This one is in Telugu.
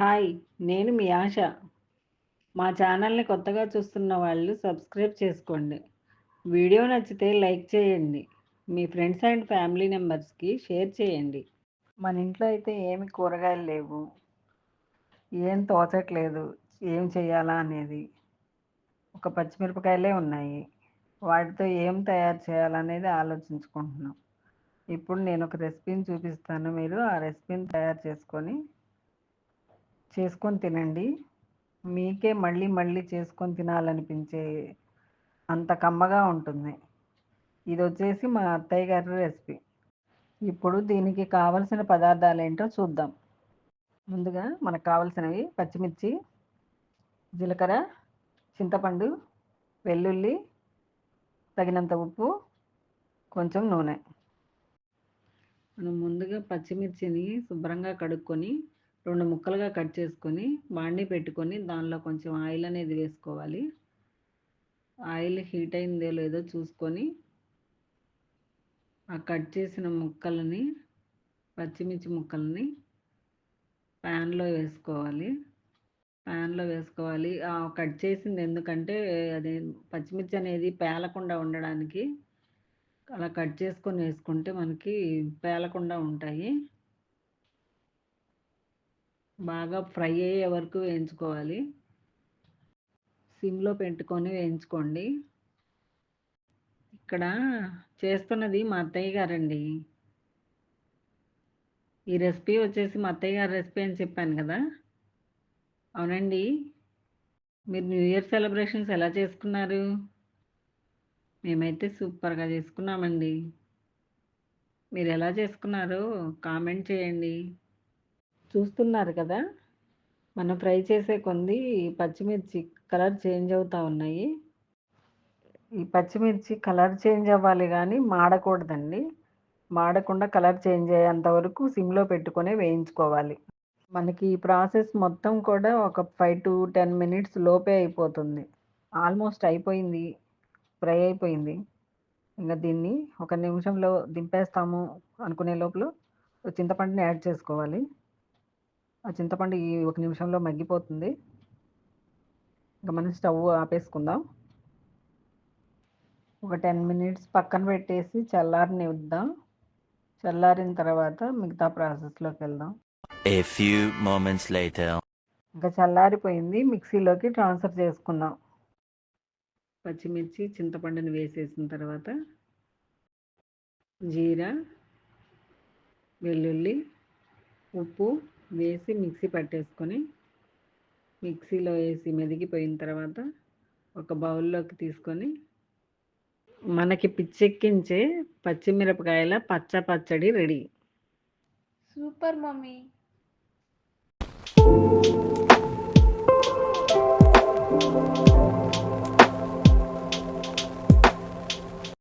హాయ్ నేను మీ ఆశ. మా ఛానల్ని కొత్తగా చూస్తున్న వాళ్ళు సబ్స్క్రైబ్ చేసుకోండి. వీడియో నచ్చితే లైక్ చేయండి. మీ ఫ్రెండ్స్ అండ్ ఫ్యామిలీ మెంబర్స్కి షేర్ చేయండి. మన ఇంట్లో అయితే ఏమి కూరగాయలు లేవు. ఏం తోచట్లేదు. ఏం చేయాలా అనేది. ఒక పచ్చిమిరపకాయలే ఉన్నాయి. వాటితో ఏం తయారు చేయాలనేది ఆలోచించుకుంటున్నాం. ఇప్పుడు నేను ఒక రెసిపీని చూపిస్తాను. మీరు ఆ రెసిపీని తయారు చేసుకొని చేసుకొని తినండి. మీకే మళ్ళీ మళ్ళీ చేసుకొని తినాలనిపించే అంత కమ్మగా ఉంటుంది. ఇది వచ్చేసి మా అత్తయ్య గారి రెసిపీ. ఇప్పుడు దీనికి కావలసిన పదార్థాలు ఏంటో చూద్దాం. ముందుగా మనకు కావలసినవి పచ్చిమిర్చి జీలకర్ర చింతపండు వెల్లుల్లి తగినంత ఉప్పు కొంచెం నూనె. మనం ముందుగా పచ్చిమిర్చిని శుభ్రంగా కడుక్కొని రెండు ముక్కలుగా కట్ చేసుకొని బాండి పెట్టుకొని దానిలో కొంచెం ఆయిల్ అనేది వేసుకోవాలి. ఆయిల్ హీట్ అయిందో లేదో చూసుకొని ఆ కట్ చేసిన ముక్కలని పచ్చిమిర్చి ముక్కల్ని ప్యాన్లో వేసుకోవాలి. ప్యాన్లో వేసుకోవాలి. ఆ కట్ చేసింది ఎందుకంటే అది పచ్చిమిర్చి అనేది పేలకుండా ఉండడానికి అలా కట్ చేసుకొని వేసుకుంటే మనకి పేలకుండా ఉంటాయి. బాగా ఫ్రై అయ్యే వరకు వేయించుకోవాలి. సిమ్లో పెట్టుకొని వేయించుకోండి. ఇక్కడ చేస్తున్నది మా అత్తయ్య గారండి. ఈ రెసిపీ వచ్చేసి మా అత్తయ్య గారి రెసిపీ అని చెప్పాను కదా. అవునండి. మీరు న్యూ ఇయర్ సెలబ్రేషన్స్ ఎలా చేసుకున్నారు? మేమైతే సూపర్గా చేసుకున్నామండి. మీరు ఎలా చేసుకున్నారో కామెంట్ చేయండి. చూస్తున్నారు కదా. మనం ఫ్రై చేసే కొంది పచ్చిమిర్చి కలర్ చేంజ్ అవుతూ ఉన్నాయి. ఈ పచ్చిమిర్చి కలర్ చేంజ్ అవ్వాలి కానీ మాడకూడదండి. మాడకుండా కలర్ చేంజ్ అయ్యేంత వరకు సిమ్లో పెట్టుకొని వేయించుకోవాలి. మనకి ఈ ప్రాసెస్ మొత్తం కూడా ఒక ఫైవ్ టు టెన్ మినిట్స్ లోపే అయిపోతుంది. ఆల్మోస్ట్ అయిపోయింది. ఫ్రై అయిపోయింది. ఇంకా దీన్ని ఒక నిమిషంలో దింపేస్తాము అనుకునే లోపల చింతపండుని యాడ్ చేసుకోవాలి. ఆ చింతపండు ఈ ఒక నిమిషంలో మగ్గిపోతుంది. ఇంకా మనం స్టవ్ ఆపేసుకుందాం. ఒక టెన్ మినిట్స్ పక్కన పెట్టేసి చల్లారనిద్దాం చల్లారిన తర్వాత మిగతా ప్రాసెస్లోకి వెళ్దాం. A few moments later. ఇంకా చల్లారిపోయింది. మిక్సీలోకి ట్రాన్స్ఫర్ చేసుకుందాం. పచ్చిమిర్చి చింతపండుని వేసేసిన తర్వాత జీరా వెల్లుల్లి ఉప్పు వేసి మిక్సీ పట్టేసుకొని మిక్సీలో వేసి మెదిగిపోయిన తర్వాత ఒక బౌల్లోకి తీసుకొని మనకి పిచ్చెక్కించే పచ్చిమిరపకాయల పచ్చ పచ్చడి ready super mummy Thank you.